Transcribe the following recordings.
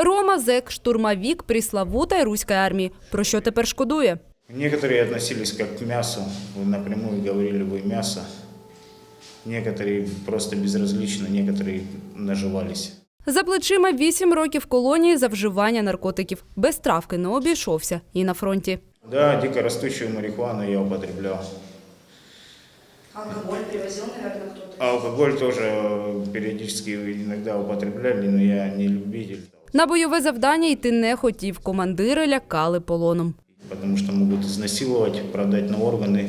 Рома Зек, штурмовік пріславутої руської армії. Про що тепер шкодує? Некоторые относились как к мясу, напрямую говорили вы мясо. Некоторые просто безразлично, некоторые наживались. За плечима 8 років колонії за вживання наркотиків. Без травки не обійшовся і на фронті. Да, дикорастущую марихуану я употреблял. Алкоголь привозил, наверное, кто-то. А алкоголь тоже э, периодически иногда употребляли, но я не любитель. На бойове завдання йти не хотів. Командири лякали полоном. Потому что могут изнасиловать, продать на органы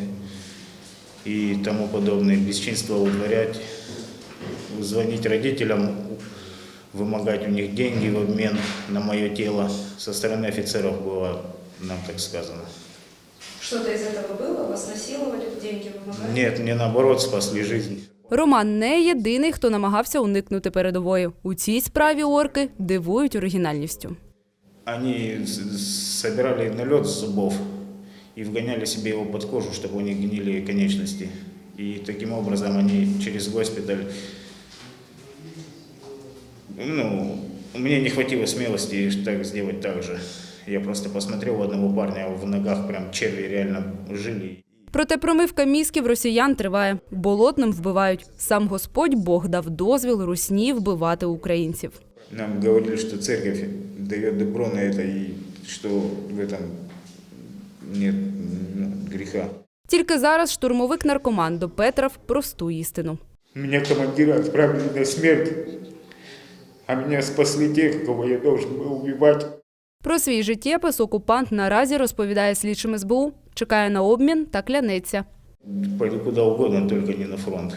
и тому подобное, бесчинство утворять, звонить родителям, вымогать у них деньги в обмен на мое тело. Со стороны офицеров было нам так сказано. Что-то из этого было? Вас насиловали, деньги вымогали? Нет, мне наоборот спасли жизнь. Роман не єдиний, хто намагався уникнути передової. У цій справі орки дивують оригінальністю. Они с- с- собирали налет зубов и вгоняли себе его под кожу, у них гнили конечности. И таким образом они через госпиталь... Ну, мне не хватило смелости так сделать так же. Я просто посмотрел у одного парня, в ногах прям черви реально жили. Проте промивка мізків росіян триває. Болотним вбивають. Сам Господь Бог дав дозвіл русні вбивати українців. Нам говорили, что церковь дает добро на это и что в этом нет ну, греха. Тільки зараз штурмовик наркоман допетрав просту істину. Меня командиры отправили на смерть, а меня спасли те, кого я должен был убивать. Про свій життєпис окупант наразі розповідає слідчим СБУ, чекає на обмін та клянеться. Пойду куди угодно, тільки не на фронт.